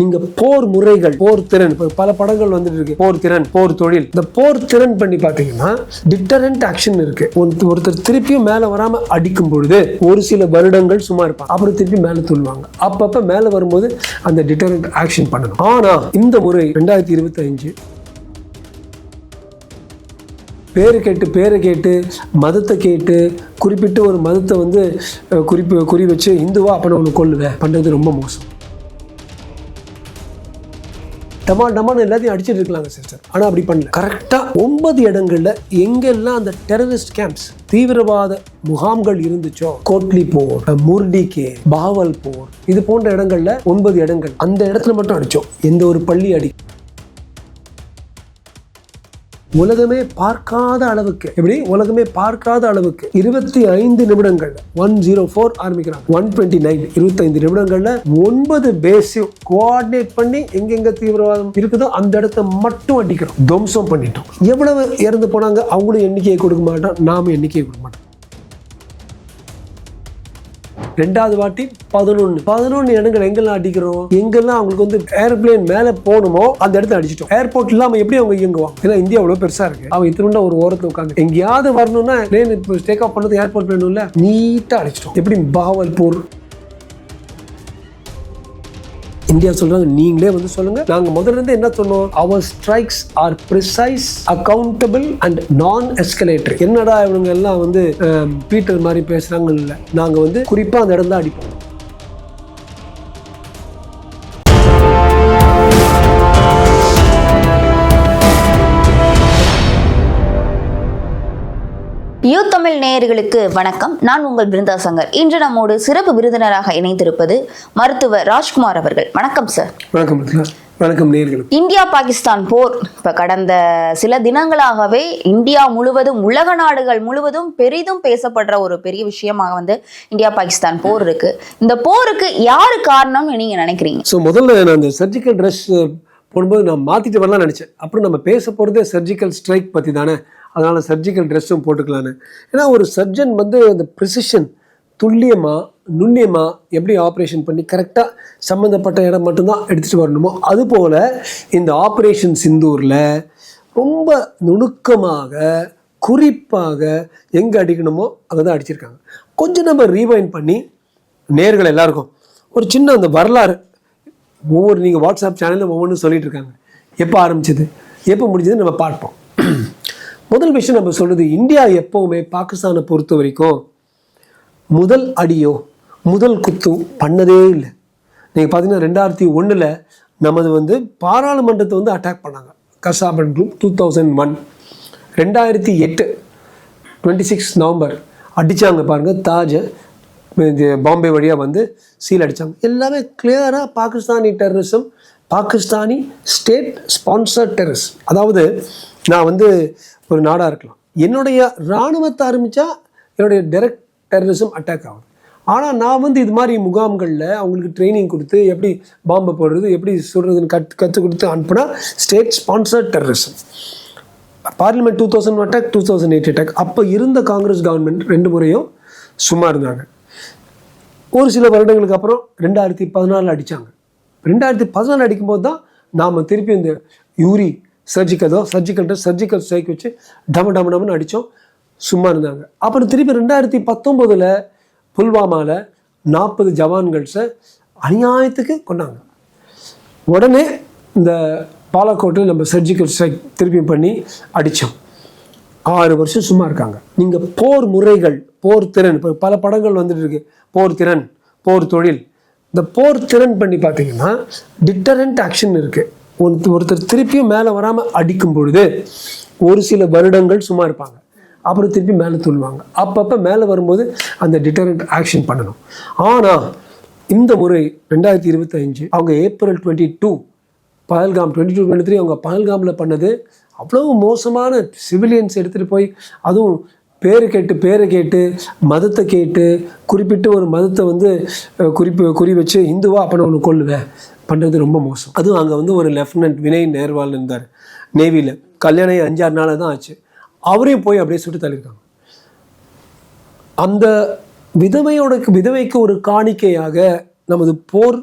நீங்க போர் முறைகள் போர் திறன் பல படங்கள் வந்துட்டு இருக்கு. போர் திறன் போர் தொழில். இந்த போர் திறன் பண்ணி பாத்தீங்கன்னா டிட்டரண்ட் ஆக்ஷன் இருக்கு. ஒருத்தர் ஒருத்தர் திருப்பியும் மேல வராம அடிக்கும் பொழுது ஒரு சில வருடங்கள் சும்மா இருப்பாங்க. அப்புறம் திருப்பி மேல துள்ளுவாங்க அப்பப்ப மேல வரும்போது அந்த டிட்டரண்ட் ஆக்ஷன் பண்ணணும். ஆனா இந்த முறை ரெண்டாயிரத்தி இருபத்தஞ்சு பேரை கேட்டு பேரை கேட்டு மதத்தை கேட்டு குறிப்பிட்டு ஒரு மதத்தை வந்து குறிப்பு குறி வச்சு இந்துவா அப்போ நான் உன்னை கொள்ளுவேன் பண்ணுறது ரொம்ப மோசம். டமா டமால் எல்லாத்தையும் அடிச்சிட்டு இருக்கலாங்க சிஸ்டர் ஆனால் அப்படி பண்ணல. கரெக்டாக ஒன்பது இடங்களில் எங்கெல்லாம் அந்த டெரரிஸ்ட் கேம்ப்ஸ் தீவிரவாத முகாம்கள் இருந்துச்சோ கோட்லி போர் முர்டிகே பாவல் போர் இது போன்ற இடங்கள்ல ஒன்பது இடங்கள். அந்த இடத்துல மட்டும் அடித்தோம் எந்த ஒரு பள்ளி அடி உலகமே பார்க்காத அளவுக்கு. எப்படி? உலகமே பார்க்காத அளவுக்கு. இருபத்தி ஐந்து நிமிடங்கள். ஒன் ஜீரோ ஃபோர் ஆரம்பிக்கிறாங்க. ஒன் டுவெண்ட்டி நைன் இருபத்தைந்து நிமிடங்கள்ல ஒன்பது பேஸையும் கோஆர்டினேட் பண்ணி எங்கெங்க தீவிரவாதம் இருக்குதோ அந்த இடத்த மட்டும் அடிக்கிறோம். துவம்சம் பண்ணிட்டோம். எவ்வளவு இறந்து போனாங்க? அவங்களும் எண்ணிக்கையை கொடுக்க மாட்டோம். நாம எண்ணிக்கையை கொடுக்க மாட்டோம். ரெண்டாவது வாட்டி பதினொன்று பதினொன்று இடங்கள் எங்கெல்லாம் அடிக்கிறோம்? எங்கெல்லாம் அவங்களுக்கு வந்து ஏர்பிளேன் மேலே போகணுமோ அந்த இடத்துல அடிச்சிட்டோம். ஏர்போர்ட் இல்லாம எப்படி அவங்க இயங்குவாங்க? ஏன்னா இந்தியா அவ்வளோ பெருசா இருக்கு. அவன் இத்தனை ஒரு ஓரத்தில் உட்காந்து எங்கேயாவது வரணும்னா பிளேன் இப்போ டேக் ஆஃப் பண்ணது ஏர்போர்ட் வேணும்ல நீட்டாக அடிச்சிட்டோம். எப்படி பாவல்பூர். இந்தியா சொல்றாங்க நீங்களே வந்து சொல்லுங்க. நாங்க முதல்ல இருந்து என்ன சொன்னோம்? அவர் strikes are precise accountable and non escalatory என்னடா இவங்க எல்லாம் வந்து பீட்டர் மாதிரி பேசுறாங்க இல்ல. நாங்க வந்து குறிப்பா அந்த இடம் தான் அடிப்போம். தமிழ் நேயர்களுக்கு வணக்கம். நான் உங்கள் பிருந்தா சங்கர். இன்று நம்மோடு சிறப்பு விருந்தினராக இணைந்திருப்பது மருத்துவர் ராஜ்குமார் அவர்கள். வணக்கம் சார் வணக்கம். வணக்கம் நேர்களுக்கு இந்தியா பாகிஸ்தான் போர். இப்ப கடந்த சில தினங்களாகவே இந்தியா முழுவதும் உலக நாடுகள் முழுவதும் பெரிதும் பேசப்படுற ஒரு பெரிய விஷயமாக வந்து இந்தியா பாகிஸ்தான் போர் இருக்கு. இந்த போருக்கு யாரு காரணம்னு நீங்க நினைக்கிறீங்க? ஸோ முதல்ல நான் அந்த சர்ஜிக்கல் ட்ரெஸ் போடும்போது நான் மாற்றிட்டு வரலாம் நினச்சேன். அப்புறம் நம்ம பேச போகிறதே சர்ஜிக்கல் ஸ்ட்ரைக் பற்றி தானே அதனால் சர்ஜிக்கல் ட்ரெஸ்ஸும் போட்டுக்கலான்னு. ஏன்னா ஒரு சர்ஜன் வந்து அந்த ப்ரிசிஷன் துல்லியமாக நுண்ணியமாக எப்படி ஆப்ரேஷன் பண்ணி கரெக்டாக சம்மந்தப்பட்ட இடம் மட்டும்தான் எடுத்துகிட்டு வரணுமோ அதுபோல் இந்த ஆப்ரேஷன் சிந்தூரில் ரொம்ப நுணுக்கமாக குறிப்பாக எங்கே அடிக்கணுமோ அதை தான் அடிச்சிருக்காங்க. கொஞ்சம் நம்ம ரீவைண்ட் பண்ணி நேர்கள் எல்லாருக்கும் ஒரு சின்ன அந்த வரலாறு ஒவ்வொரு நீங்கள் வாட்ஸ்அப் சேனலில் ஒவ்வொன்றும் சொல்லிட்டு இருக்காங்க. எப்போ ஆரம்பிச்சது? எப்போ முடிஞ்சது நம்ம பார்ப்போம். முதல் விஷயம் நம்ம சொல்றது இந்தியா எப்போவுமே பாகிஸ்தானை பொறுத்த வரைக்கும் முதல் அடியோ முதல் குத்து பண்ணதே இல்லை. நீங்கள் பார்த்தீங்கன்னா ரெண்டாயிரத்தி ஒன்றில் நமது வந்து பாராளுமன்றத்தை வந்து அட்டாக் பண்ணாங்க. கசாபன் குரூப் டூ தௌசண்ட் ஒன் ரெண்டாயிரத்தி எட்டு டுவெண்ட்டி சிக்ஸ் நவம்பர் அடித்தாங்க பாருங்கள் தாஜை இது பாம்பே வழியாக வந்து சீல் அடித்தாங்க எல்லாமே கிளியராக Pakistani terrorism Pakistani state sponsor terrorists அதாவது நான் வந்து ஒரு நாடாக இருக்கலாம். என்னுடைய இராணுவத்தை ஆரம்பித்தா என்னுடைய டைரக்ட் டெரரிசம் அட்டாக் ஆகும் ஆனால் நான் வந்து இது மாதிரி முகாம்களில் அவங்களுக்கு ட்ரைனிங் கொடுத்து எப்படி பாம்பை போடுறது எப்படி சுடுறதுன்னு கற்று கற்றுக் கொடுத்து அனுப்புனா state sponsor terrorism parliament two thousand attack two thousand eight attack அப்போ இருந்த காங்கிரஸ் கவர்மெண்ட் ரெண்டு முறையும் சும்மா இருந்தாங்க. ஒரு சில வருடங்களுக்கு அப்புறம் ரெண்டாயிரத்தி பதினாலில் அடித்தாங்க ரெண்டாயிரத்தி பதினாலு அடிக்கும்போது தான் நாம் திருப்பி இந்த யூரி சர்ஜிக்கலோ சர்ஜிக்கல் சர்ஜிக்கல் ஸ்ட்ரைக் வச்சு டம டம டமன்னு அடித்தோம் சும்மா இருந்தாங்க. அப்புறம் திருப்பி ரெண்டாயிரத்தி பத்தொம்போதில் புல்வாமாவில் நாற்பது ஜவான்கள்ஸை அநியாயத்துக்கு கொண்டாங்க உடனே இந்த பாலக்கோட்டில் நம்ம சர்ஜிக்கல் ஸ்ட்ரைக் திருப்பி பண்ணி அடித்தோம் ஆறு வருஷம் சும்மா இருக்காங்க. நீங்கள் போர் முறைகள் போர் திறன் இப்போ பல படங்கள் வந்துட்டு இருக்கு. போர் திறன் போர் தொழில். இந்த போர் திறன் பண்ணி பார்த்தீங்கன்னா டிட்டரண்ட் ஆக்ஷன் இருக்குது ஒருத்தர் ஒருத்தர் திருப்பியும் மேலே வராமல் அடிக்கும் பொழுது ஒரு சில வருடங்கள் சும்மா இருப்பாங்க. அப்புறம் திருப்பி மேலே துள்ளுவாங்க அப்பப்போ மேலே வரும்போது அந்த டிட்டரண்ட் ஆக்ஷன் பண்ணணும். ஆனால் இந்த முறை ரெண்டாயிரத்தி இருபத்தஞ்சு அவங்க April twenty two Pahalgam twenty two twenty three அவங்க பயல்காமில் பண்ணது அவ்வளவு மோசமான சிவிலியன்ஸ் எடுத்துகிட்டு போய் அதுவும் பேர் கேட்டு பேரை கேட்டு மதத்தை கேட்டு குறிப்பிட்டு ஒரு மதத்தை வந்து குறிப்பு குறி வச்சு இந்துவா அப்போ நான் ஒன்று கொள்ளுவேன் பண்ணுறது ரொம்ப மோசம். அதுவும் அங்கே வந்து ஒரு லெஃப்டினன்ட் வினய் நேர்வால் இருந்தார். நேவியில் கல்யாணம் அஞ்சாறு நாளாக தான் ஆச்சு. அவரையும் போய் அப்படியே சுட்டு தள்ளியிருக்காங்க அந்த விதவையோட விதவைக்கு ஒரு காணிக்கையாக நமது போர்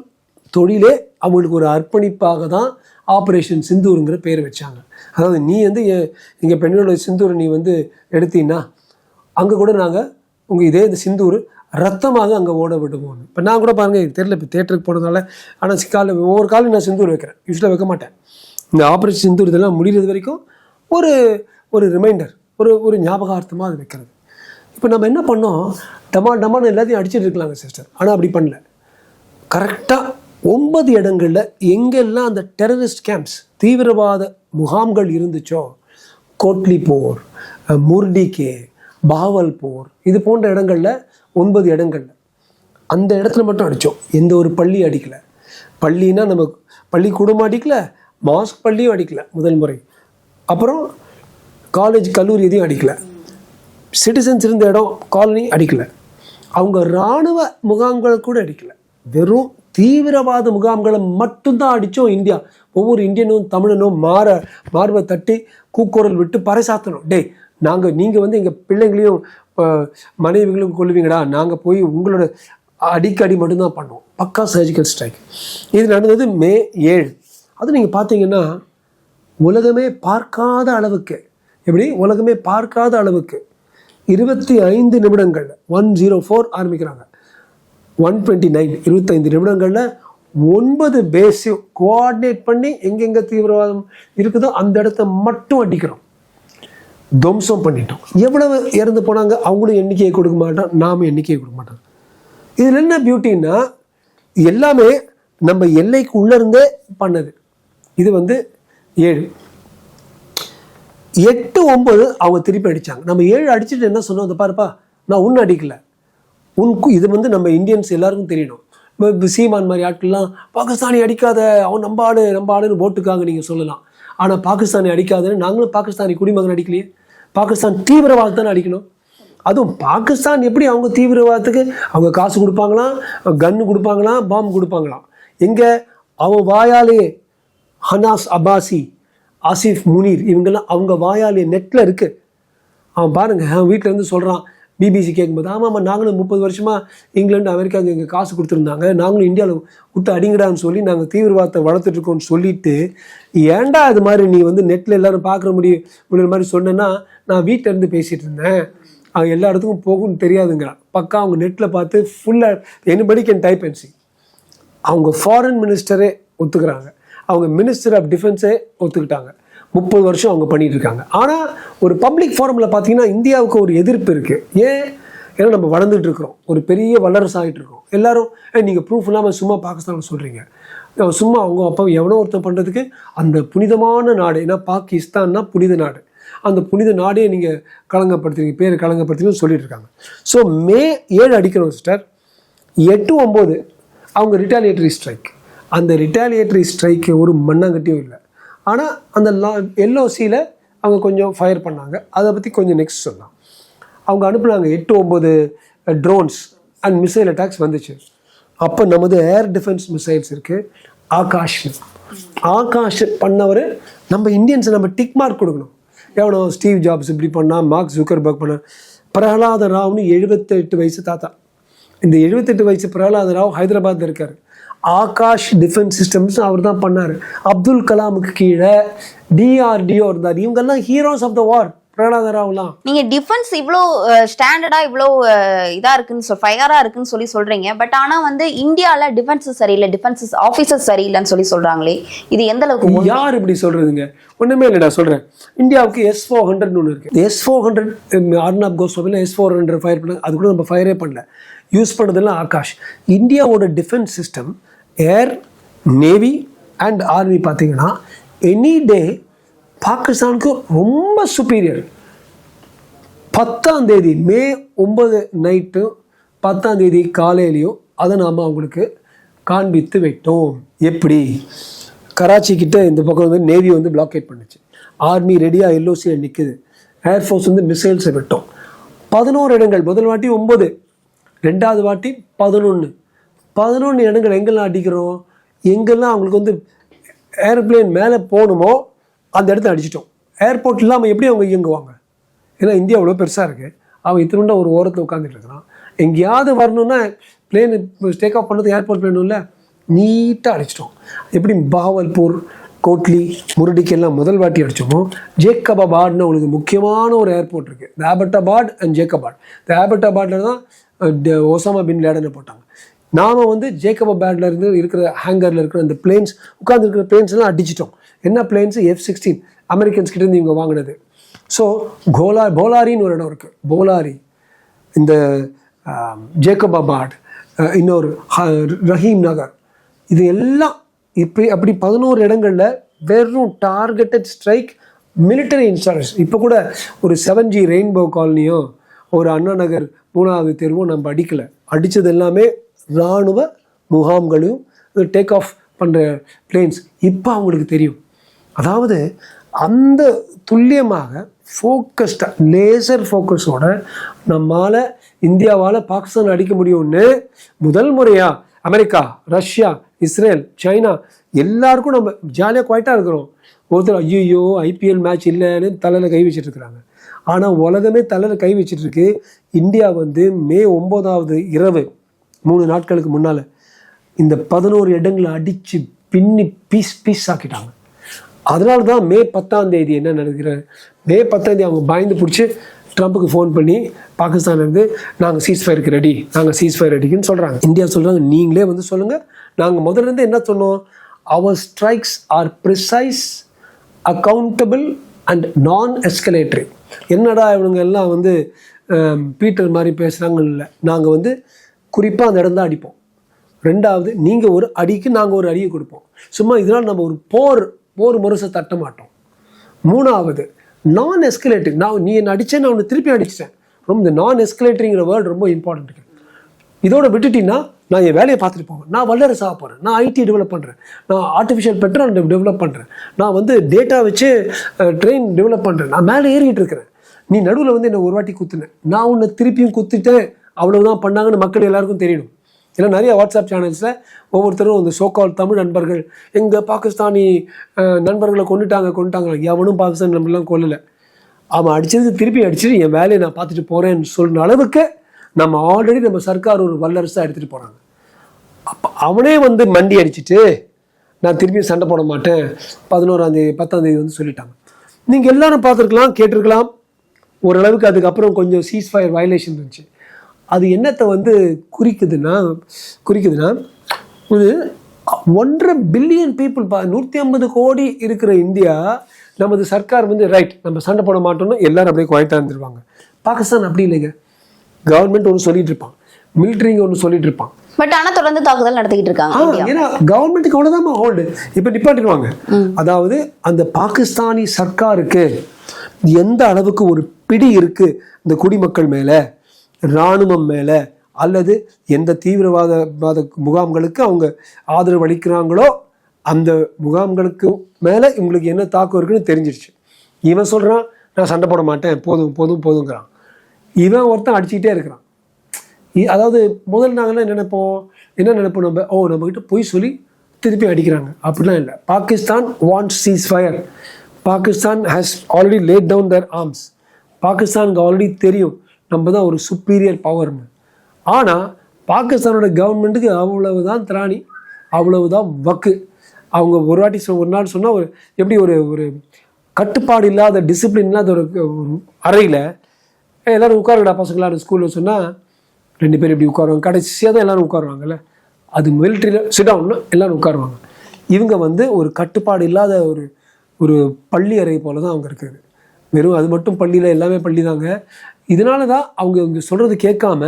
தொழிலே அவங்களுக்கு ஒரு அர்ப்பணிப்பாக தான் ஆப்ரேஷன் சிந்தூருங்கிற பேர் வச்சாங்க. அதாவது நீ வந்து எங்கள் பெண்களோட சிந்தூரை நீ வந்து எடுத்தீங்கன்னா அங்கே கூட நாங்கள் உங்கள் இதே இந்த சிந்தூர் ரத்தமாக அங்கே ஓட விடுவோம். இப்போ நான் கூட பாருங்கள் எனக்கு தெரியல இப்போ தேட்டருக்கு போனதுனால ஆனால் காலையில் ஒவ்வொரு காலையும் நான் சிந்தூர் வைக்கிறேன். யூஸ்வலாக வைக்க மாட்டேன். இந்த ஆப்ரேஷன் சிந்தூர் இதெல்லாம் முடிகிறது வரைக்கும் ஒரு ஒரு ரிமைண்டர் ஒரு ஒரு ஞாபகார்த்தமாக அது வைக்கிறது. இப்போ நம்ம என்ன பண்ணோம் டமா டமான்னு எல்லாத்தையும் அடிச்சுட்டு இருக்கலாங்க சிஸ்டர் ஆனால் அப்படி பண்ணல. கரெக்டாக ஒன்பது இடங்களில் எங்கெல்லாம் அந்த டெரரிஸ்ட் கேம்ப்ஸ் தீவிரவாத முகாம்கள் இருந்துச்சோ கோட்லி போர் அஹ், பாவல்பூர் இது போன்ற இடங்களில் ஒன்பது இடங்கள்ல. அந்த இடத்துல மட்டும் அடித்தோம் எந்த ஒரு பள்ளி அடிக்கல. பள்ளினா நம்ம பள்ளிக்கூடமும் அடிக்கல மாஸ்க் பள்ளியும் அடிக்கல முதல் முறை. அப்புறம் காலேஜ் கல்லூரி எதையும் அடிக்கல. சிட்டிசன்ஸ் இருந்த இடம் காலனி அடிக்கல. அவங்க இராணுவ முகாம்களை கூட அடிக்கல. வெறும் தீவிரவாத முகாம்களை மட்டும்தான் அடித்தோம் இந்தியா. ஒவ்வொரு இந்தியனும் தமிழனும் மாற மார்பை தட்டி கூக்குரல் விட்டு பறைசாத்தணும். டேய் நாங்கள் நீங்கள் வந்து எங்கள் பிள்ளைங்களையும் மனைவிகளும் கொள்வீங்கடா நாங்கள் போய் உங்களோட அடிக்கடி மட்டும்தான் பண்ணுவோம். பக்கா சர்ஜிக்கல் ஸ்ட்ரைக் இது நடந்தது மே ஏழு. அது நீங்கள் பார்த்தீங்கன்னா உலகமே பார்க்காத அளவுக்கு. எப்படி? உலகமே பார்க்காத அளவுக்கு. இருபத்தி ஐந்து நிமிடங்கள் ஒன் ஜீரோ ஃபோர் ஆரம்பிக்கிறாங்க. ஒன் டுவெண்ட்டி நைன் இருபத்தைந்து நிமிடங்களில் ஒன்பது பேஸையும் கோஆர்டினேட் பண்ணி எங்கெங்கே தீவிரவாதம் இருக்குதோ அந்த இடத்த மட்டும் அடிக்கிறோம். துவம்சம் பண்ணிட்டோம். எவ்வளவு இறந்து போனாங்க? அவங்களும் எண்ணிக்கையை கொடுக்க மாட்டோம் நாம் எண்ணிக்கையை கொடுக்க மாட்டோம். இதில் என்ன பியூட்டின்னா எல்லாமே நம்ம எல்லைக்கு உள்ளிருந்தே பண்ணது. இது வந்து ஏழு. எட்டு ஒம்பது அவங்க திருப்பி அடித்தாங்க நம்ம ஏழு அடிச்சுட்டு என்ன சொன்னோம்? அந்த பாருப்பா நான் உன்னை அடிக்கல. உனக்கு இது வந்து நம்ம இந்தியன்ஸ் எல்லாருக்கும் தெரியணும். இப்போ சீமான் மாதிரி ஆட்கள்லாம் பாகிஸ்தானி அடிக்காத அவன் நம்ம ஆடு நம்ம ஆளுன்னு போட்டுக்காங்க நீங்கள் சொல்லலாம். ஆனால் பாகிஸ்தானை அடிக்காதுன்னு நாங்களும் பாகிஸ்தானி குடிமகன் அடிக்கலையே. பாகிஸ்தான் தீவிரவாதத்தானே அடிக்கணும். அதுவும் பாகிஸ்தான் எப்படி அவங்க தீவிரவாதத்துக்கு அவங்க காசு கொடுப்பாங்களாம் கன்று கொடுப்பாங்களாம் பாம்பு கொடுப்பாங்களாம். எங்கே அவன் வாயாலேயே ஹனாஸ் அபாசி ஆசிஃப் முனீர் இவங்கெல்லாம் அவங்க வாயாலேயே நெட்டில் இருக்குது அவன் பாருங்கள் அவன் வீட்டில் இருந்து சொல்கிறான் பிபிசி கேட்கும்போது ஆமாம் ஆமாம் நாங்களும் முப்பது வருஷமாக இங்கிலாந்து அமெரிக்காவுக்கு எங்கள் காசு கொடுத்துருந்தாங்க. நாங்களும் இந்தியாவில் விட்டு அடிங்கடான்னு சொல்லி நாங்கள் தீவிரவாதத்தை வளர்த்துட்டு இருக்கோம்னு சொல்லிட்டு ஏன்டா இது மாதிரி நீ வந்து நெட்டில் எல்லாரும் பார்க்குற முடியும் அப்படின்ற மாதிரி சொன்னேன்னா நான் வீட்டிலேருந்து பேசிகிட்டு இருந்தேன். அவன் எல்லா இடத்துக்கும் போகும்னு தெரியாதுங்கிறான் பக்கா அவங்க நெட்டில் பார்த்து ஃபுல்லாக எனிபடி கேன் டைப் அண்ட் அவங்க ஃபாரின் மினிஸ்டரே ஒத்துக்கிறாங்க. அவங்க மினிஸ்டர் ஆஃப் டிஃபென்ஸே ஒத்துக்கிட்டாங்க. முப்பது வருஷம் அவங்க பண்ணிகிட்டு இருக்காங்க ஆனால் ஒரு பப்ளிக் ஃபாரமில் பார்த்தீங்கன்னா இந்தியாவுக்கு ஒரு எதிர்ப்பு இருக்குது ஏன்? ஏன்னா நம்ம வளர்ந்துட்டு இருக்கிறோம். ஒரு பெரிய வல்லரசு ஆகிட்டு இருக்கோம். எல்லாரும் நீங்கள் ப்ரூஃப் இல்லாமல் சும்மா பாகிஸ்தான் சொல்கிறீங்க சும்மா அவங்க அப்பா எவனோ ஒருத்தன் பண்ணுறதுக்கு அந்த புனிதமான நாடு ஏன்னா பாகிஸ்தான்னா புனித நாடு. அந்த புனித நாடே நீங்கள் கலங்கப்படுத்துறீங்க பேர் களங்கப்படுத்துறீங்கன்னு சொல்லிட்டு இருக்காங்க ஸோ மே ஏழு அடிக்கணும் சிஸ்டர் எட்டு ஒம்பது அவங்க ரிட்டாலியேட்டரி ஸ்ட்ரைக் அந்த ரிட்டாலியேட்டரி ஸ்ட்ரைக்கு ஒரு மண்ணாங்கட்டியும் இல்லை. ஆனால் அந்த லா எல்ஓசியில் அவங்க கொஞ்சம் ஃபயர் பண்ணாங்க. அதை பற்றி கொஞ்சம் நெக்ஸ்ட் சொல்லலாம். அவங்க அனுப்புனாங்க எட்டு ஒம்பது ட்ரோன்ஸ் அண்ட் மிசைல் அட்டாக்ஸ் வந்துச்சு. அப்போ நமது ஏர் டிஃபென்ஸ் மிசைல்ஸ் இருக்குது ஆகாஷ். ஆகாஷ் பண்ணவர் நம்ம இந்தியன்ஸை நம்ம டிக் மார்க் கொடுக்கணும். எவனோ ஸ்டீவ் ஜாப்ஸ் இப்படி பண்ணா மார்க் ஜூக்கர்பர்க் பண்ணா. பிரகலாத ராவ்னு எழுபத்தெட்டு வயசு தாத்தா. இந்த எழுபத்தெட்டு வயசு பிரகலாத ராவ் ஹைதராபாத்தில் இருக்கார். ஆகாஷ் டிஃபென்ஸ் சிஸ்டம்ஸ் அவர் தான் பண்ணார். அப்துல் கலாமுக்கு கீழே டிஆர்டிஓ இருந்தார். இவங்கெல்லாம் heroes of the war Prahlada ராவ்லாம் நீங்க டிஃபென்ஸ் இவ்வளோ ஸ்டாண்டர்டா இவ்வளோ இதா இருக்குன்னு சொல் ஃபயரா இருக்குன்னு சொல்லி சொல்றீங்க. பட் ஆனா வந்து இந்தியால டிஃபென்ஸ் சரியில்லை டிஃபென்ஸ் ஆபீசர்ஸ் சரியில்லைன்னு சொல்லி சொல்றாங்களே. இது எந்த அளவுக்கு? யார் இப்படி சொல்றதுங்க? ஒண்ணுமே இல்லை நான் சொல்றேன். இந்தியாவுக்கு எஸ் ஃபோர் ஹண்ட்ரட்னு ஒன்று இருக்கு. எஸ் ஃபோர் ஹண்ட்ரட் அர்னாப் கோஸ்வாமியில் எஸ் ஃபோர் ஹண்ட்ரட் ஃபயர் பண்ண அது கூட நம்ம ஃபயரே பண்ணல. யூஸ் பண்ணதெல்லாம் ஆகாஷ். இந்தியாவோட defence system air navy and army பார்த்தீங்கன்னா எனி டே பாகிஸ்தானுக்கு ரொம்ப சுப்பீரியர் பத்தாம் தேதி மே ஒன்பது நைட்டு பத்தாம் தேதி காலையிலையும் அதை நாம் அவங்களுக்கு காண்பித்து விட்டோம். எப்படி? கராச்சி கிட்ட இந்த பக்கம் வந்து நேவி வந்து பிளாக்கேட் பண்ணுச்சு. ஆர்மி ரெடியாக எல்ஓசியில் நிற்குது ஏர்ஃபோர்ஸ் வந்து மிசைல்ஸை விட்டோம். பதினோரு இடங்கள் முதல் வாட்டி ஒம்பது ரெண்டாவது வாட்டி பதினொன்று பதினொன்று இடங்கள் எங்கெல்லாம் அடிக்கிறோம்? எங்கெல்லாம் அவங்களுக்கு வந்து ஏரோப்ளேன் மேலே போகணுமோ அந்த இடத்த அடிச்சிட்டோம். ஏர்போர்ட் இல்லாமல் எப்படி அவங்க இயங்குவாங்க? ஏன்னா இந்தியா அவ்வளோ பெருசாக இருக்குது அவன் இத்தினுண்டா ஒரு ஓரத்தில் உட்காந்துட்டு இருக்கிறான். எங்கேயாவது வரணும்னா பிளேன் டேக் ஆஃப் பண்ணுறது ஏர்போர்ட் வேணும்ல நீட்டாக அடிச்சிட்டோம். எப்படி பாவல்பூர் கோட்லி முரடிக்கெல்லாம் முதல் வாட்டி அடித்தோமோ ஜேக்கபாபாட்னு உங்களுக்கு முக்கியமான ஒரு ஏர்போர்ட் இருக்குது இந்த ஆபட்டாபாட் அண்ட் ஜேக்கபாட் இந்த ஆபட்டாபாட்டில் தான் ட- ஒசாமா பின் லேடனை போட்டாங்க. நாம் வந்து ஜேக்கபாபாட்ல இருந்து இருக்கிற ஹேங்கரில் இருக்கிற அந்த பிளேன்ஸ் உட்கார்ந்து இருக்கிற பிளேன்ஸ்லாம் அடிச்சிட்டோம். என்ன பிளேன்ஸ் எஃப் சிக்ஸ்டீன் அமெரிக்கன்ஸ் கிட்டேருந்து இவங்க வாங்கினது. ஸோ கோலா போலாரின்னு ஒரு இடம் இருக்குது போலாரி இந்த ஜேக்கபாபாட் இன்னொரு ரஹீம் நகர். இது எல்லாம் இப்படி அப்படி பதினோரு இடங்களில் வெறும் டார்கெட்டட் ஸ்ட்ரைக் மிலிட்டரி இன்ஸ்டாலேஷன் இப்போ கூட ஒரு செவன் ஜி ரெயின்போ காலனியோ ஒரு அண்ணா நகர் மூணாவது தெருவும் நம்ம அடிக்கலை. அடித்தது எல்லாமே இராணுவ முகாம்களையும் டேக் ஆஃப் பண்ணுற பிளேன்ஸ் இப்போ அவங்களுக்கு தெரியும். அதாவது அந்த துல்லியமாக ஃபோக்கஸ்டாக லேசர் ஃபோக்கஸோட நம்மால் இந்தியாவால் பாகிஸ்தான் அடிக்க முடியும்னு முதல் முறையாக அமெரிக்கா ரஷ்யா இஸ்ரேல் சைனா எல்லாருக்கும் நம்ம ஜாலியாக குவாய்ட்டாக இருக்கிறோம். ஒருத்தர் ஐயோ ஐபிஎல் மேட்ச் இல்லைன்னு தலையில் கை வச்சுட்டு இருக்கிறாங்க. ஆனால் உலகமே தலையில் கை வச்சிட்டு இருக்கு. இந்தியா வந்து மே ஒம்போதாவது இரவு மூணு நாட்களுக்கு முன்னால் இந்த பதினோரு இடங்களை அடித்து பின்னி பீஸ் பீஸ் ஆக்கிட்டாங்க. அதனால தான் மே பத்தாம் தேதி என்ன நடக்கிற மே பத்தாம் தேதி அவங்க பயந்து பிடிச்சி ட்ரம்ப்புக்கு ஃபோன் பண்ணி பாகிஸ்தான்லேருந்து நாங்கள் சீஸ் ஃபயருக்கு ரெடி நாங்கள் சீஸ் ஃபயர் ரெடிக்குன்னு சொல்கிறாங்க இந்தியா சொல்கிறாங்க நீங்களே வந்து சொல்லுங்கள் நாங்கள் முதல்ல இருந்து என்ன சொன்னோம்? Our strikes are precise accountable and non escalatory என்னடா இவனுங்க எல்லாம் வந்து பீட்டர் மாதிரி பேசுகிறாங்க இல்லை. நாங்கள் வந்து குறிப்பாக அந்த இடம் தான் அடிப்போம். ரெண்டாவது நீங்கள் ஒரு அடிக்கு நாங்கள் ஒரு அடியை கொடுப்போம். சும்மா இதனால் நம்ம ஒரு போர் போர் முரசை தட்ட மாட்டோம். மூணாவது நான் எஸ்கலேட்டிங் நான் நீ என்ன அடித்தேன் நான் உன்னை திருப்பி அடிச்சிட்டேன். ரொம்ப இந்த நான் எஸ்கலேட்டரிங்கிற வேர்டு ரொம்ப இம்பார்ட்டன்ட் இதோட விட்டுட்டீங்கன்னா நான் என் வேலையை பார்த்துட்டு போவேன். நான் வல்லரசு ஆக போகிறேன் நான் ஐடி டெவலப் பண்ணுறேன் நான் ஆர்டிஃபிஷியல் பெட்ரோல் டெவலப் பண்ணுறேன் நான் வந்து டேட்டா வச்சு ட்ரெயின் டெவலப் பண்ணுறேன் நான் மேலே ஏறிக்கிட்டு இருக்கிறேன். நீ நடுவில் வந்து என்னை ஒரு வாட்டி குத்துனேன் நான் உன்னை திருப்பியும் குத்திட்டேன். அவ்வளவுதான் பண்ணாங்கன்னு மக்கள் எல்லாருக்கும் தெரியணும். ஏன்னா நிறைய வாட்ஸ்அப் சேனல்ஸில் ஒவ்வொருத்தரும் அந்த சோகால் தமிழ் நண்பர்கள் எங்கள் பாகிஸ்தானி நண்பர்களை கொண்டுட்டாங்க கொண்டுட்டாங்க எவனும் பாகிஸ்தான் நம்மளாம் கொல்லலை. அவன் அடிச்சது திருப்பி அடிச்சுட்டு என் வேலையை நான் பார்த்துட்டு போகிறேன்னு சொல்கிற அளவுக்கு நம்ம ஆல்ரெடி நம்ம சர்க்கார் ஒரு வல்லரசாக எடுத்துகிட்டு போகிறாங்க அப்போ அவனே வந்து மண்டி அடிச்சிட்டு நான் திருப்பி சண்டை போட மாட்டேன். பதினோராந்தேதி பத்தாந்தேதி வந்து சொல்லிட்டாங்க. நீங்கள் எல்லாரும் பார்த்துருக்கலாம் கேட்டிருக்கலாம். ஓரளவுக்கு அதுக்கப்புறம் கொஞ்சம் சீஸ் ஃபயர் வயலேஷன் இருந்துச்சு. அது என்னத்தை வந்து குறிக்குதுன்னா குறிக்குதுன்னா ஒரு ஒன்றரை பில்லியன் பீப்புள் பா நூற்றி ஐம்பது கோடி இருக்கிற இந்தியா நமது சர்க்கார் வந்து ரைட் நம்ம சண்டை போட மாட்டோம்னு எல்லாரும் அப்படியே குவாய்ட்டாக இருந்துருவாங்க. பாகிஸ்தான் அப்படி இல்லைங்க. கவர்மெண்ட் ஒன்று சொல்லிட்டு இருப்பான். மிலிட்ரிங்க ஒன்று சொல்லிட்டு இருப்பான். பட் ஆனா தொடர்ந்து தாக்குதல் நடத்திக்கிட்டு இருக்காங்க ஏன்னா கவர்மெண்ட்டுக்கு அவ்வளோதான் ஹோல்டு இப்போ நிப்பாட்டிடுவாங்க. அதாவது அந்த பாகிஸ்தானி சர்க்காருக்கு எந்த அளவுக்கு ஒரு பிடி இருக்கு இந்த குடிமக்கள் மேல? இராணுவம் மேலே அல்லது எந்த தீவிரவாத முகாம்களுக்கு அவங்க ஆதரவு அளிக்கிறாங்களோ அந்த முகாம்களுக்கு மேலே இவங்களுக்கு என்ன தாக்கம் இருக்குன்னு தெரிஞ்சிருச்சு. இவன் சொல்கிறான் நான் சண்டை போட மாட்டேன் போதும் போதும் போதுங்கிறான். இவன் ஒருத்தன் அடிச்சுக்கிட்டே இருக்கிறான். இ- அதாவது முதல் நாங்கள் என்ன நினைப்போம்? என்ன நினைப்போம் நம்ம? ஓ நம்மக்கிட்ட பொய் சொல்லி திருப்பி அடிக்கிறாங்க. அப்படிலாம் இல்லை. Pakistan wants ceasefire Pakistan has already laid down their arms பாகிஸ்தானுக்கு ஆல்ரெடி தெரியும். நம்ம தான் ஒரு சுப்பீரியர் பவர்னு ஆனால் பாகிஸ்தானோட கவர்மெண்ட்டுக்கு அவ்வளவு தான் திராணி அவ்வளவு தான் வக்கு. அவங்க ஒரு வாட்டி சொ- ஒரு நாள் சொன்னால் ஒரு எப்படி ஒரு ஒரு கட்டுப்பாடு இல்லாத டிசிப்ளின் இல்லாத ஒரு அறையில் எல்லோரும் உட்காருங்கடா பசங்களாரு ஸ்கூலில் சொன்னால் ரெண்டு பேரும் இப்படி உட்காருவாங்க. கடைசியாக தான் எல்லோரும் உட்காருவாங்கல்ல. அது மிலிட்ரியில் சிடவுன்னு எல்லோரும் உட்காருவாங்க. இவங்க வந்து ஒரு கட்டுப்பாடு இல்லாத ஒரு ஒரு பள்ளி அறை போல தான் அவங்க இருக்குது வெறும் அது மட்டும் பள்ளியில் எல்லாமே பள்ளி தாங்க இதனால தான் அவங்க இவங்க சொல்கிறது கேட்காம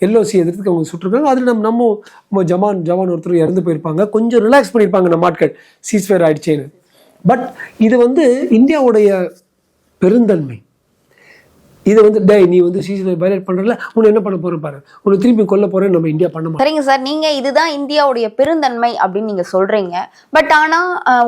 எல்ஓசி எதிர்த்துக்கு அவங்க சுட்டிருக்காங்க. அதில் நம்ம நம்ம நம்ம ஜவான் ஜவான் ஒருத்தர் இறந்து போயிருப்பாங்க. கொஞ்சம் ரிலாக்ஸ் பண்ணியிருப்பாங்க நம்ம ஆட்கள் சீஸ்வேர் ஆயிடுச்சேன்னு. பட் இது வந்து இந்தியாவுடைய பெருந்தன்மை. இதை வந்து டே நீ வந்து சீஸ்ஃபயர் பைலட் பண்ணுறல உன்னை என்ன பண்ண போகிறேன் பாரு. உன்னை திருப்பி கொல்ல போகிறேன் நம்ம இந்தியா பண்ண சரிங்க சார். நீங்க இதுதான் இந்தியாவுடைய பெருந்தன்மை அப்படின்னு நீங்க சொல்றீங்க. பட் ஆனா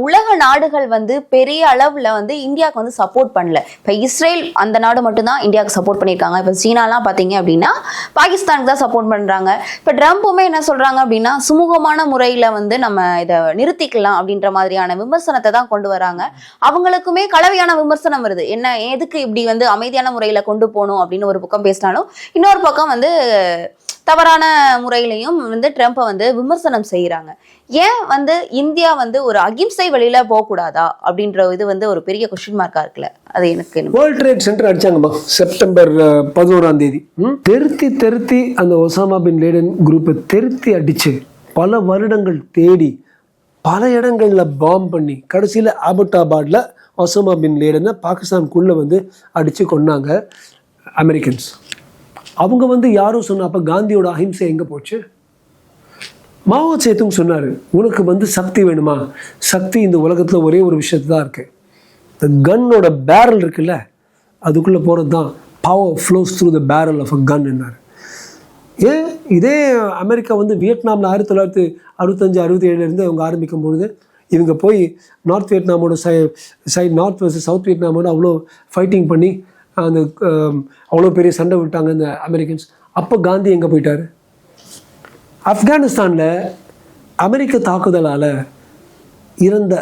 உலக நாடுகள் வந்து பெரிய அளவுல வந்து இந்தியாவுக்கு வந்து சப்போர்ட் பண்ணல. இப்ப இஸ்ரேல் அந்த நாடு மட்டும்தான் இந்தியாவுக்கு சப்போர்ட் பண்ணியிருக்காங்க. இப்ப சீனாலாம் பாத்தீங்க அப்படின்னா பாகிஸ்தானுக்கு தான் சப்போர்ட் பண்றாங்க. இப்ப ட்ரம்ப்புமே என்ன சொல்றாங்க அப்படின்னா சுமூகமான முறையில வந்து நம்ம இதை நிறுத்திக்கலாம் அப்படின்ற மாதிரியான விமர்சனத்தை தான் கொண்டு வராங்க. அவங்களுக்குமே கலவையான விமர்சனம் வருது. என்ன எதுக்கு இப்படி வந்து அமைதியான முறையில கொண்டு போகணும் அப்படின்னு ஒரு பக்கம் பேசினாலும் இன்னொரு பக்கம் வந்து தவறான முறையிலையும் வந்து ட்ரம்ப்பை வந்து விமர்சனம் செய்யறாங்க. ஏன் வந்து இந்தியா வந்து ஒரு அகிம்சை வழியில போகக்கூடாதா அப்படின்ற இது வந்து ஒரு பெரிய கொஸ்டின் மார்க்கா இருக்குல்ல. அது எனக்கு வேர்ல்ட் ட்ரேட் சென்டர் அடிச்சாங்கம்மா செப்டம்பர் பதினோராம் தேதி? தெருத்தி தெருத்தி அந்த ஒசாமா பின் லேடன் குரூப்பை தெருத்தி அடிச்சு பல வருடங்கள் தேடி பல இடங்கள்ல பாம் பண்ணி கடைசியில் ஆபட்டாபாத்ல ஒசாமா பின் லேடனை பாகிஸ்தானுக்குள்ளே வந்து அடித்து கொன்னாங்க அமெரிக்கன்ஸ். அவங்க வந்து யாரும் சொன்னா அப்போ காந்தியோட அஹிம்சை எங்கே போச்சு? மாவோ சேத்தும் சொன்னார் உனக்கு வந்து சக்தி வேணுமா? சக்தி இந்த உலகத்தில் ஒரே ஒரு விஷயத்து தான் இருக்குது இந்த கன்னோட பேரல் இருக்குல்ல அதுக்குள்ளே போகிறது தான் power flows through the barrel of a gun என்னார். ஏன்? இதே அமெரிக்கா வந்து வியட்நாமில் ஆயிரத்தி தொள்ளாயிரத்தி அறுபத்தஞ்சு அறுபத்தி ஏழுலேருந்து அவங்க ஆரம்பிக்கும் பொழுது இவங்க போய் நார்த் வியட்நாமோட சை சைட் நார்த் வர்சஸ் சவுத் வியட்நாமோட அவ்வளோ ஃபைட்டிங் பண்ணி அந்த அவ்வளோ பெரிய சண்டை விட்டாங்க இந்த அமெரிக்கன்ஸ் அப்போ காந்தி எங்கே போயிட்டாரு? ஆப்கானிஸ்தானில் அமெரிக்க தாக்குதலால் இறந்த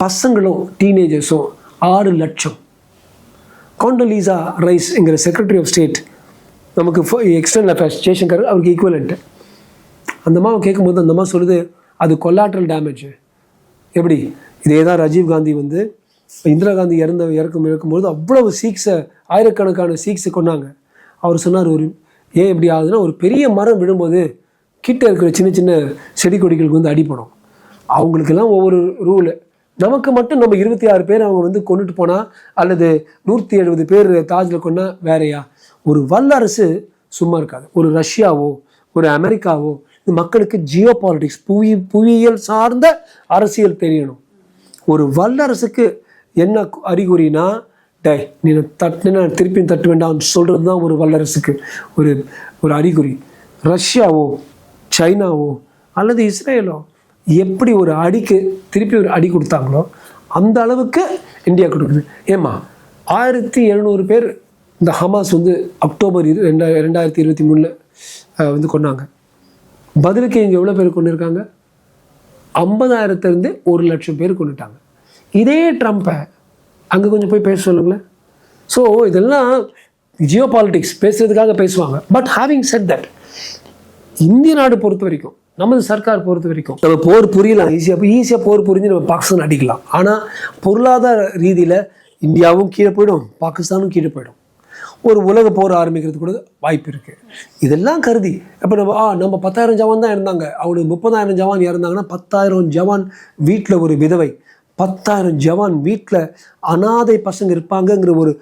பசங்களும் டீனேஜர்ஸும் ஆறு லட்சம். காண்டலீசா ரைஸ் என்கிற செக்ரட்டரி ஆஃப் ஸ்டேட் நமக்கு எக்ஸ்டர்னல் அஃபேர்ஸ் ஜெய்சங்கர் அவருக்கு ஈக்குவலண்ட்டு அந்த அம்மாவை கேட்கும்போது அந்த அம்மா சொல்லுது அது கொலாட்ரல் டேமேஜ் எப்படி? இதே தான் ராஜீவ் காந்தி வந்து இந்திரா காந்தி இறந்த இறக்கும் இறக்கும்போது அவ்வளவு சீக்ஸை ஆயிரக்கணக்கான சீக்ஸை கொண்டாங்க அவர் சொன்னார் ஒரு ஏன் இப்படி ஆகுதுன்னா ஒரு பெரிய மரம் விழும்போது கிட்ட இருக்கிற சின்ன சின்ன செடி கொடிகளுக்கு வந்து அடிப்படும் அவங்களுக்கெல்லாம் ஒவ்வொரு ரூலு நமக்கு மட்டும் நம்ம இருபத்தி ஆறு பேர் அவங்க வந்து கொண்டுட்டு போனால் அல்லது நூற்றி எழுபது பேர் தாஜில் கொண்டா வேறையா? ஒரு வல்லரசு சும்மா இருக்காது. ஒரு ரஷ்யாவோ ஒரு அமெரிக்காவோ மக்களுக்கு ஜியோ பாலிட்டிக்ஸ் புவி புவியியல் சார்ந்த அரசியல் தெரியணும். ஒரு வல்லரசுக்கு என்ன அறிகுறினா டே நீ தட்டுனா திருப்பி தட்டு வேண்டாம் சொல்கிறது தான் ஒரு வல்லரசுக்கு ஒரு ஒரு அறிகுறி. ரஷ்யாவோ சைனாவோ அல்லது இஸ்ரேலோ எப்படி ஒரு அடிக்கு திருப்பி ஒரு அடி கொடுத்தாங்களோ அந்த அளவுக்கு இந்தியா கொடுக்குது. ஏம்மா ஆயிரத்தி எழுநூறு பேர் இந்த ஹமாஸ் வந்து அக்டோபர் இரு ரெண்டா ரெண்டாயிரத்தி இருபத்தி மூணில் வந்து கொண்டாங்க பதிலுக்கு இங்கே எவ்வளோ பேர் கொண்டு இருக்காங்க ஐம்பதாயிரத்துலேருந்து ஒரு லட்சம் பேர் கொண்டுட்டாங்க. இதே ட்ரம்ப்பை அங்கே கொஞ்சம் போய் பேச சொல்லுங்களேன். ஸோ இதெல்லாம் ஜியோ பாலிட்டிக்ஸ் பேசுறதுக்காக பேசுவாங்க. பட் ஹேவிங் செட் தட் இந்திய நாடு பொறுத்த வரைக்கும் நமது சர்க்கார் பொறுத்த வரைக்கும் நம்ம போர் புரியலாம் ஈஸியாக ஈஸியாக போர் புரிஞ்சு நம்ம பாகிஸ்தான் அடிக்கலாம். ஆனால் பொருளாதார ரீதியில் இந்தியாவும் கீழே போயிடும் பாகிஸ்தானும் கீழே போயிடும். ஒரு உலக போர் ஆரம்பிக்கிறது கூட வாய்ப்பு இருக்கு. இதெல்லாம் கருதி. இப்போ நம்ம ஆ நம்ம பத்தாயிரம் ஜவான் தான் இருந்தாங்க அவனுக்கு முப்பதாயிரம் ஜவான் இறந்தாங்கன்னா பத்தாயிரம் ஜவான் வீட்டில் ஒரு விதவை. பத்தாயிரம் ஜவான் வீட்டில் அனாதை பசங்க இருப்பாங்கங்கிற ஒரு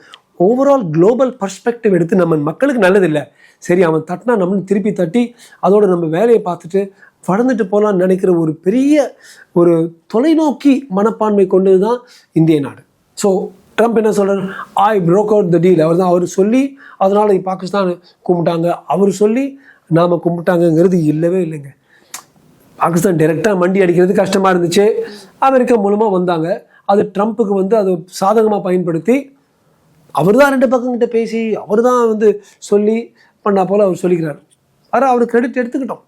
ஓவரால் குளோபல் பர்ஸ்பெக்டிவ் எடுத்து நம்ம மக்களுக்கு நல்லதில்லை. சரி அவன் தட்டினா நம்ம திருப்பி தட்டி அதோட நம்ம வேலையை பார்த்துட்டு வளர்ந்துட்டு போகலான்னு நினைக்கிற ஒரு பெரிய ஒரு தொலைநோக்கி மனப்பான்மை கொண்டது தான் இந்திய நாடு. ஸோ ட்ரம்ப் என்ன சொல்கிறார் I broke out the deal அவர் தான் அவர் சொல்லி அதனால் பாகிஸ்தான் கும்பிட்டாங்க. அவர் சொல்லி நாம் கும்பிட்டாங்கங்கிறது இல்லவே இல்லைங்க. பாகிஸ்தான் டைரெக்டாக மண்டி அடிக்கிறது கஷ்டமாக இருந்துச்சு. அமெரிக்கா மூலமாக வந்தாங்க. அது ட்ரம்ப்புக்கு வந்து அது சாதகமாக பயன்படுத்தி அவர் தான் ரெண்டு பக்கங்கிட்ட பேசி அவர் தான் வந்து சொல்லி பண்ணா போல் அவர் சொல்லிக்கிறார். ஆனால் அவர் கிரெடிட் எடுத்துக்கிட்டோம்.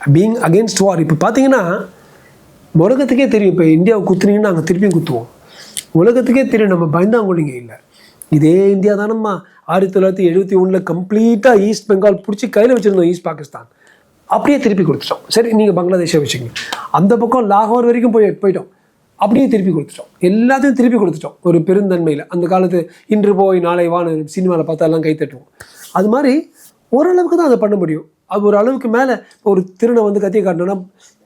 பீங் அகேன்ஸ்ட் வார் இப்போ பார்த்தீங்கன்னா உலகத்துக்கே தெரியும். இப்போ இந்தியாவை குத்துனீங்கன்னா நாங்கள் திருப்பியும் குத்துவோம். உலகத்துக்கே தெரியும் நம்ம பயந்தாங்கொழிங்க இல்லை. இதே இந்தியா தானம்மா. ஆயிரத்தி தொள்ளாயிரத்தி எழுபத்தி ஒன்றில் கம்ப்ளீட்டாக ஈஸ்ட் பெங்கால் பிடிச்சி கையில் வச்சுருந்தோம் ஈஸ்ட் பாகிஸ்தான். அப்படியே திருப்பி கொடுத்துட்டோம். சரி நீங்கள் பங்களாதேஷை வச்சுங்க அந்த பக்கம் லாகோர் வரைக்கும் போய் போயிட்டோம். அப்படியே திருப்பி கொடுத்துட்டோம். எல்லாத்தையும் திருப்பி கொடுத்துட்டோம். ஒரு பெருந்தன்மையில். அந்த காலத்து இன்று போய் நாளை வான சினிமாவில் பார்த்தா எல்லாம் கை தட்டுவோம். அது மாதிரி ஓரளவுக்கு தான் அதை பண்ண முடியும். அது ஒரு அளவுக்கு மேலே ஒரு திருநை வந்து கத்தி காட்டணும்னா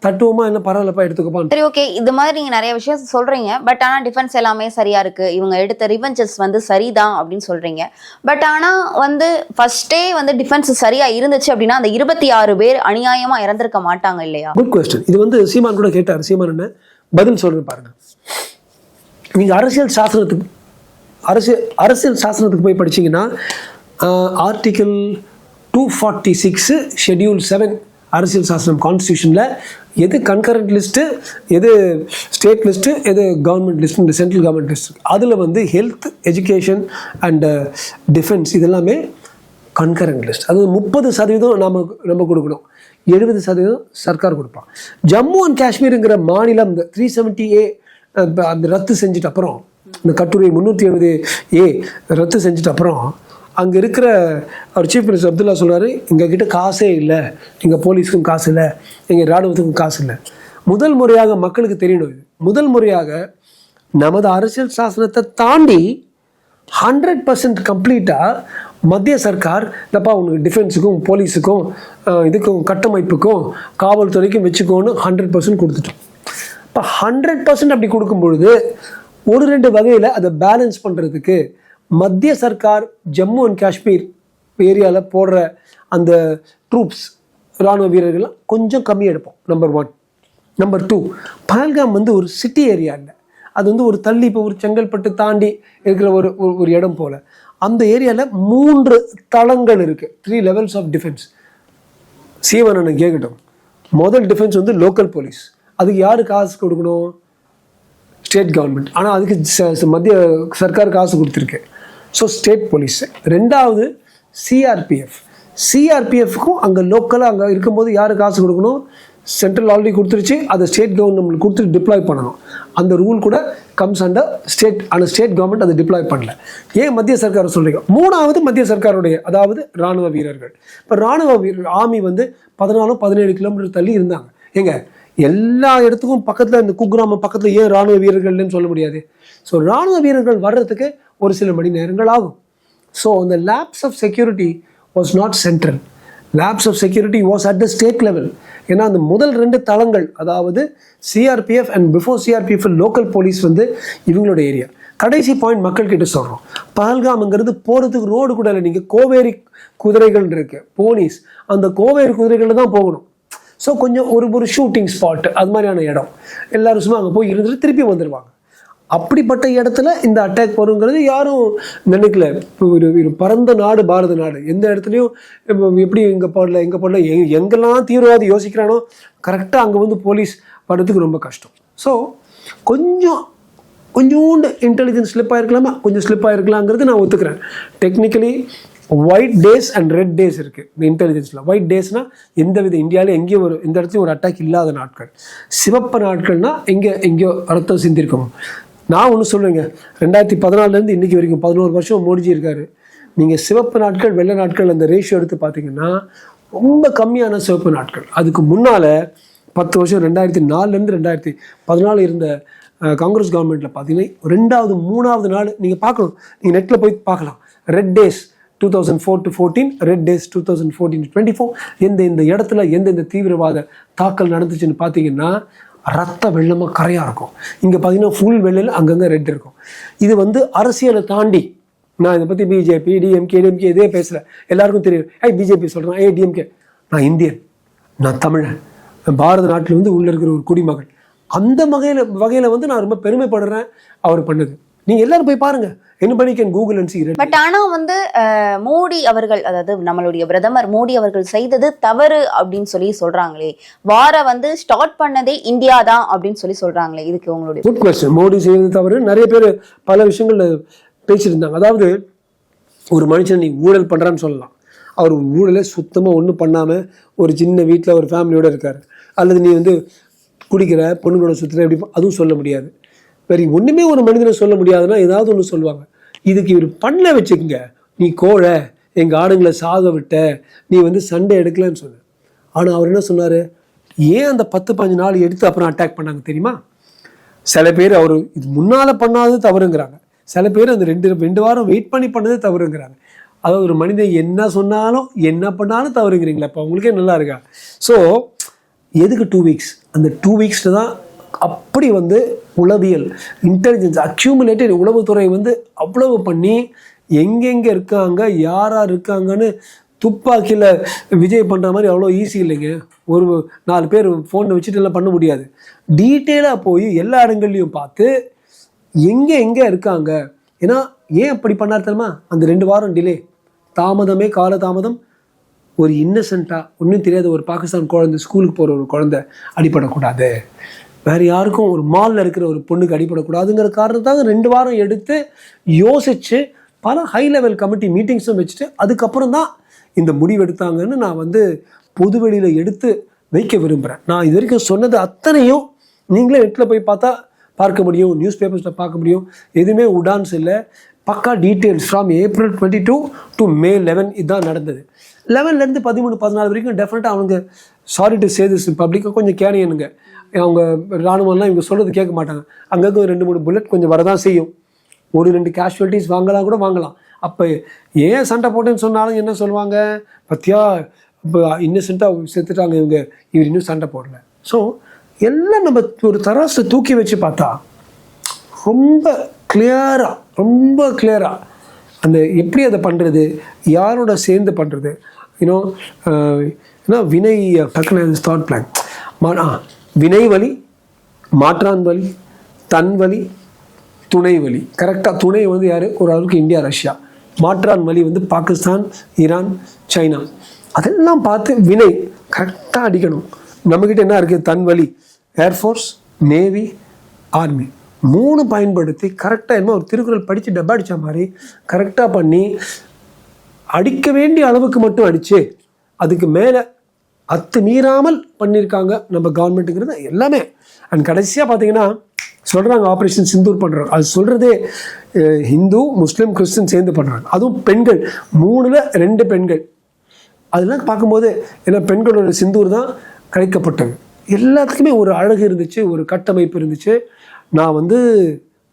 தட்டுவோமா என்ன பரவாயில்லப்பா எடுத்துக்கப்பான்னு. சரி ஓகே இது மாதிரி நீங்க நிறைய விஷயம் சொல்றீங்க. பட் ஆனா டிஃபென்ஸ் எல்லாமே சரியா இருக்கு. இவங்க எடுத்த ரிவெஞ்சஸ் வந்து சரிதான் அப்படின்னு சொல்றீங்க. பட் ஆனா வந்து ஃபர்ஸ்டே வந்து டிஃபென்ஸ் சரியா இருந்துச்சு அப்படின்னா அந்த இருபத்தி ஆறு பேர் அநியாயமா இறந்திருக்க மாட்டாங்க இல்லையா? குட் கொஸ்டின் இது வந்து சீமான் கூட கேட்டார். சீமான் என்ன? பதில் சொல்றேன் பாருங்க. நீங்க அரசியல் சாசனத்துக்கு அரசியல் அரசியல் சாசனத்துக்கு போய் படிச்சீங்கன்னா article two forty six schedule seven அரசியல் சாசனம் கான்ஸ்டியூஷனில் எது கன்கரண்ட் லிஸ்ட்டு எது ஸ்டேட் லிஸ்ட்டு எது government list central government list அதில் வந்து ஹெல்த் எஜுகேஷன் அண்டு டிஃபென்ஸ் இதெல்லாமே கன்கரண்ட் லிஸ்ட் அது முப்பது சதவீதம் நம்ம நம்ம கொடுக்கணும். எழுபது சதவீதம் சர்க்கார் கொடுப்பான். ஜம்மு அண்ட் காஷ்மீருங்கிற மாநிலம் இந்த த்ரீ செவன்ட்டி ஏ அந்த ரத்து செஞ்சுட்டு அப்புறம் இந்த கட்டுரை முந்நூற்றி எழுபது ஏ ரத்து செஞ்சுட்டு அப்புறம் அங்கே இருக்கிற அவர் சீஃப் மினிஸ்டர் அப்துல்லா சொல்றாரு எங்கள் கிட்டே காசே இல்லை. எங்கள் போலீஸுக்கும் காசு இல்லை. எங்கள் இராணுவத்துக்கும் காசு இல்லை. முதல் முறையாக மக்களுக்கு தெரியணும் இது. முதல் முறையாக நமது அரசியல் சாசனத்தை தாண்டி ஹண்ட்ரட் பர்சன்ட் கம்ப்ளீட்டாக மத்திய சர்க்கார் இந்தப்பா உனக்கு டிஃபென்ஸுக்கும் போலீஸுக்கும் இதுக்கும் கட்டமைப்புக்கும் காவல்துறைக்கும் வச்சுக்கோன்னு ஹண்ட்ரட் பர்சன்ட் கொடுத்துட்டோம். இப்போ ஹண்ட்ரட் பர்சன்ட் அப்படி கொடுக்கும் பொழுது ஒரு ரெண்டு வகையில் அதை பேலன்ஸ் பண்ணுறதுக்கு மத்திய சர்க்கார் ஜம்மு அண்ட் காஷ்மீர் ஏரியாவில் போடுற அந்த ட்ரூப்ஸ் இராணுவ வீரர்கள்லாம் கொஞ்சம் கம்மி எடுப்போம் number one number two Pahalgam வந்து ஒரு சிட்டி ஏரியா இல்லை. அது வந்து ஒரு தள்ளி இப்போ ஒரு செங்கல்பட்டு தாண்டி இருக்கிற ஒரு ஒரு- இடம் போல். அந்த ஏரியாவில் மூன்று தளங்கள் இருக்குது த்ரீ லெவல்ஸ் ஆஃப் டிஃபென்ஸ் சீவனனை கேட்கட்டும் முதல் டிஃபென்ஸ் வந்து லோக்கல் போலீஸ் அதுக்கு யார் காசு கொடுக்கணும்? ஸ்டேட் கவர்மெண்ட் ஆனால் அதுக்கு ச- ச- மத்திய சர்க்கார் காசு கொடுத்துருக்கு. ஸோ ஸ்டேட் போலீஸ் ரெண்டாவது சிஆர்பிஎஃப் சிஆர்பிஎஃப்க்கும் அங்கே லோக்கலாக அங்கே இருக்கும்போது யார் காசு கொடுக்கணும்? சென்ட்ரல் ஆல்ரெடி கொடுத்துருச்சு. அதை ஸ்டேட் கவர்மெண்ட் கொடுத்து டிப்ளாய் பண்ணணும். அந்த ரூல் கூட கம்ஸ் அண்டர் ஸ்டேட் அந்த ஸ்டேட் கவர்மெண்ட் அதை டிப்ளாய் பண்ணல. ஏன் மத்திய சர்க்கார் சொல்கிறீங்க மூணாவது மத்திய சர்க்காருடைய அதாவது ராணுவ வீரர்கள். இப்போ ராணுவ வீரர் ஆர்மி வந்து பதினாலும் பதினேழு கிலோமீட்டர் தள்ளி இருந்தாங்க. ஏங்க எல்லா இடத்துக்கும் பக்கத்தில் இந்த குக்கிராமம் பக்கத்தில் ஏன் ராணுவ வீரர்கள்னு சொல்ல முடியாது? ஸோ ராணுவ வீரர்கள் வர்றதுக்கு ஒரு சில மணி நேரங்கள் ஆகும். ஸோ அந்த lapse of security was not central lapse of security was at the state level ஏன்னா அந்த முதல் ரெண்டு தளங்கள் அதாவது CRPF and before CRPF local police வந்து இவங்களோட ஏரியா கடைசி பாயிண்ட் மக்கள் கிட்ட சொல்கிறோம் பகல்காம்ங்கிறது போகிறதுக்கு ரோடு கூட இல்லை. நீங்கள் கோவேரி குதிரைகள் இருக்கு. போலீஸ் அந்த கோவேரி குதிரைகளில் தான் போகணும். ஸோ கொஞ்சம் ஒரு ஒரு ஷூட்டிங் ஸ்பாட் அது மாதிரியான இடம். எல்லாரும் சும்மா அங்கே போய் இருந்துட்டு திருப்பி வந்துடுவாங்க அப்படிப்பட்ட இடத்துல இந்த அட்டாக் வருங்கிறது யாரும் நினைக்கல. இப்போ ஒரு ஒரு பரந்த நாடு பாரத நாடு. எந்த இடத்துலையும் எப்படி எங்கே போடல எங்கே போடல எங் எங்கெல்லாம் தீவிரவாதி யோசிக்கிறானோ கரெக்டாக அங்கே வந்து போலீஸ் படுறதுக்கு ரொம்ப கஷ்டம். ஸோ கொஞ்சம் கொஞ்சோண்டு இன்டெலிஜென்ஸ் ஸ்லிப் ஆகிருக்கலாமா கொஞ்சம் ஸ்லிப் ஆகிருக்கலாங்கிறது நான் ஒத்துக்கிறேன். Technically white days and red days இருக்குது இந்த இன்டெலிஜென்ஸில் ஒயிட் டேஸ்னால் எந்த வித இந்தியாவில் எங்கேயும் ஒரு எந்த இடத்துலையும் ஒரு அட்டாக் இல்லாத நாட்கள். சிவப்பு நாட்கள்னால் எங்கே எங்கேயோ ரத்தம் சிந்திருக்கோம். நான் ஒன்று சொல்லுவேங்க ரெண்டாயிரத்தி பதினாலுலேருந்து இன்றைக்கி வரைக்கும் பதினோரு வருஷம் மோடிஜி இருக்கார். நீங்கள் சிவப்பு நாட்கள் வெள்ளை நாட்கள் அந்த ரேஷியோ எடுத்து பார்த்தீங்கன்னா ரொம்ப கம்மியான சிவப்பு நாட்கள். அதுக்கு முன்னால் பத்து வருஷம் ரெண்டாயிரத்தி நாலுலேருந்து ரெண்டாயிரத்தி பதினாலு இருந்த காங்கிரஸ் கவர்மெண்ட்டில் பார்த்தீங்கன்னா ரெண்டாவது மூணாவது நாள் நீங்கள் பார்க்கணும். நீங்கள் நெட்டில் போய் பார்க்கலாம். Red days two thousand four to fourteen red days two thousand fourteen twenty four எந்த இந்த இடத்துல எந்தெந்த தீவிரவாத தாக்கல் நடந்துச்சுன்னு பார்த்தீங்கன்னா ரத்த வெள்ளமாக கரையாக இருக்கும். இங்கே பார்த்தீங்கன்னா ஃபுல் வெள்ளையில் அங்கங்கே ரெட் இருக்கும். இது வந்து அரசியலை தாண்டி நான் இதை பற்றி பிஜேபி டிஎம்கே டிஎம்கே இதே பேசல எல்லாருக்கும் தெரியும். ஐ பிஜேபி சொல்கிறேன் ஏ டிஎம்கே நான் இந்தியன் நான் தமிழன். பாரத நாட்டில் வந்து உள்ள இருக்கிற ஒரு குடிமகன். அந்த வகையில் வகையில் வந்து நான் ரொம்ப பெருமைப்படுறேன் அவர் பண்ணது. நீங்கள் எல்லாரும் போய் பாருங்க. anybody can Google and but ஆனா வந்து மோடி அவர்கள் அதாவது நம்மளுடைய பிரதமர் மோடி அவர்கள் செய்தது தவறு அப்படின்னு சொல்லி சொல்றாங்களே. வார வந்து ஸ்டார்ட் பண்ணதே இந்தியா தான் அப்படின்னு சொல்லி சொல்றாங்களே. இதுக்கு உங்களுடைய குட் கொஸ்டின் மோடி செய்தது தவிர நிறைய பேர் பல விஷயங்கள்ல பேசியிருந்தாங்க. அதாவது ஒரு மனுஷன் நீ ஊழல் பண்றான்னு சொல்லலாம். அவர் ஊழலே சுத்தமாக ஒன்றும் பண்ணாமல் ஒரு சின்ன வீட்டில் ஒரு ஃபேமிலியோட இருக்காரு. அல்லது நீ வந்து குடிக்கிற பொண்ணுங்களோட சுற்றுற எப்படி அதுவும் சொல்ல முடியாது. வேறு ஒன்றுமே ஒரு மனிதனை சொல்ல முடியாதுன்னா ஏதாவது ஒன்று சொல்லுவாங்க. இதுக்கு இவர் பண்ண வச்சுக்கோங்க. நீ கோழை எங்கள் ஆடுங்களை சாக விட்ட நீ வந்து சண்டை எடுக்கலன்னு சொன்ன. ஆனால் அவர் என்ன சொன்னார்? ஏன் அந்த பத்து பதினஞ்சு நாள் எடுத்து அப்புறம் அட்டாக் பண்ணாங்க தெரியுமா? சில பேர் அவர் இது முன்னால் பண்ணாதது தவறுங்கிறாங்க. சில பேர் அந்த ரெண்டு ரெண்டு வாரம் வெயிட் பண்ணி பண்ணது தவறுங்கிறாங்க. அதாவது ஒரு மனிதன் என்ன சொன்னாலும் என்ன பண்ணாலும் தவறுங்கிறீங்களா இப்போ உங்களுக்கே நல்லா இருக்கா? ஸோ எதுக்கு டூ வீக்ஸ் அந்த டூ வீக்ஸில் தான் அப்படி வந்து உளவியல் இன்டெலிஜென்ஸ் அக்யூமுலேட்டட் உளவுத்துறை வந்து அவ்வளவு பண்ணி எங்கெங்கே இருக்காங்க யார் யார் இருக்காங்கன்னு துப்பாக்கியில் விஜய் பண்ணுற மாதிரி அவ்வளோ ஈஸி இல்லைங்க. ஒரு நாலு பேர் ஃபோனை வச்சுட்டு எல்லாம் பண்ண முடியாது. டீட்டெயிலாக போய் எல்லா இடங்கள்லையும் பார்த்து எங்கே எங்கே இருக்காங்க? ஏன்னா ஏன் அப்படி பண்ணார் தெரியுமா? அந்த ரெண்டு வாரம் டிலே தாமதமே கால தாமதம் ஒரு இன்னசென்ட்டாக ஒன்றும் தெரியாத ஒரு பாகிஸ்தான் குழந்தை ஸ்கூலுக்கு போகிற ஒரு குழந்தை அடிபடக்கூடாது. வேறு யாருக்கும் ஒரு மாலில் இருக்கிற ஒரு பொண்ணுக்கு அடிபடக்கூடாதுங்கிற காரணத்தாக ரெண்டு வாரம் எடுத்து யோசித்து பல ஹை லெவல் கமிட்டி மீட்டிங்ஸும் வச்சுட்டு அதுக்கப்புறம் தான் இந்த முடிவு எடுத்தாங்கன்னு நான் வந்து பொதுவெளியில் எடுத்து வைக்க விரும்புகிறேன் நான் இது வரைக்கும் சொன்னது அத்தனையும் நீங்களே நெட்டில் போய் பார்த்தா பார்க்க முடியும் நியூஸ் பேப்பர்ஸில் பார்க்க முடியும். எதுவுமே உடான்ஸ் இல்லை. பக்கா details from April twenty two to May eleven இதுதான் நடந்தது லெவன்லேருந்து பதிமூணு பதினாலு வரைக்கும் டெஃபினட்டாக அவங்க சாரி டு சே திஸ் பப்ளிக்காக கொஞ்சம் கேரியனுங்க அவங்க ராணுவம்லாம் இவங்க சொல்கிறது கேட்க மாட்டாங்க. அங்கங்கே ஒரு ரெண்டு மூணு புல்லட் கொஞ்சம் வரதான் செய்யும். ஒரு ரெண்டு கேஷுவலிட்டிஸ் வாங்கலாம் கூட வாங்கலாம். அப்போ ஏன் சண்டை போட்டேன்னு சொன்னாலும் என்ன சொல்லுவாங்க? பத்தியா இப்போ இன்னசென்ட்டாக செத்துட்டாங்க இவங்க. இவர் இன்னும் சண்டை போடல. ஸோ எல்லாம் நம்ம ஒரு தராசை தூக்கி வச்சு பார்த்தா ரொம்ப கிளியராக ரொம்ப கிளியராக அந்த எப்படி அதை பண்ணுறது யாரோட சேர்ந்து பண்ணுறது யூனோ ஏன்னா வினை uh, டக்குன்னு தாட் பிளான் மா ஆ, வினை வழி மாற்றான் வழி தன் வழி துணை வழி கரெக்டாக துணை வந்து யார்? ஓரளவுக்கு இந்தியா ரஷ்யா. மாற்றான் வழி வந்து பாகிஸ்தான் ஈரான் சைனா. அதெல்லாம் பார்த்து வினை கரெக்டாக அடிக்கணும். நம்மக்கிட்ட என்ன இருக்குது தன் வழி ஏர்ஃபோர்ஸ் நேவி ஆர்மி மூணு பயன்படுத்தி கரெக்டாக என்ன ஒரு திருக்குறள் படித்து டப்பா அடித்த மாதிரி கரெக்டாக பண்ணி அடிக்க வேண்டிய அளவுக்கு மட்டும் அடித்து அதுக்கு மேலே அத்து மீறாமல் பண்ணியிருக்காங்க நம்ம கவர்மெண்ட்டுங்கிறது எல்லாமே. அண்ட் கடைசியாக பார்த்தீங்கன்னா சொல்கிறாங்க ஆப்ரேஷன் சிந்தூர் பண்ணுறாங்க அது சொல்கிறதே ஹிந்து முஸ்லீம் கிறிஸ்டின் சேர்ந்து பண்ணுறாங்க அதுவும் பெண்கள். மூணில் ரெண்டு பெண்கள். அதெல்லாம் பார்க்கும்போது ஏன்னா பெண்களோட சிந்தூர் தான் கழிக்கப்பட்டது. எல்லாத்துக்குமே ஒரு அழகு இருந்துச்சு ஒரு கட்டமைப்பு இருந்துச்சு. நான் வந்து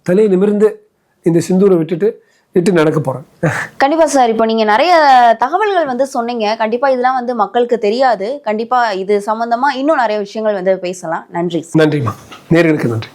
தலையை நிமிர்ந்து இந்த சிந்தூரை விட்டுட்டு விட்டு நடக்க போகிறேன் கண்டிப்பா சார் இப்போ நீங்க நிறைய தகவல்கள் வந்து சொன்னீங்க. கண்டிப்பா இதெல்லாம் வந்து மக்களுக்கு தெரியாது. கண்டிப்பா இது சம்பந்தமா இன்னும் நிறைய விஷயங்கள் வந்து பேசலாம். நன்றி நன்றிம்மா. நேர்களுக்கு நன்றி.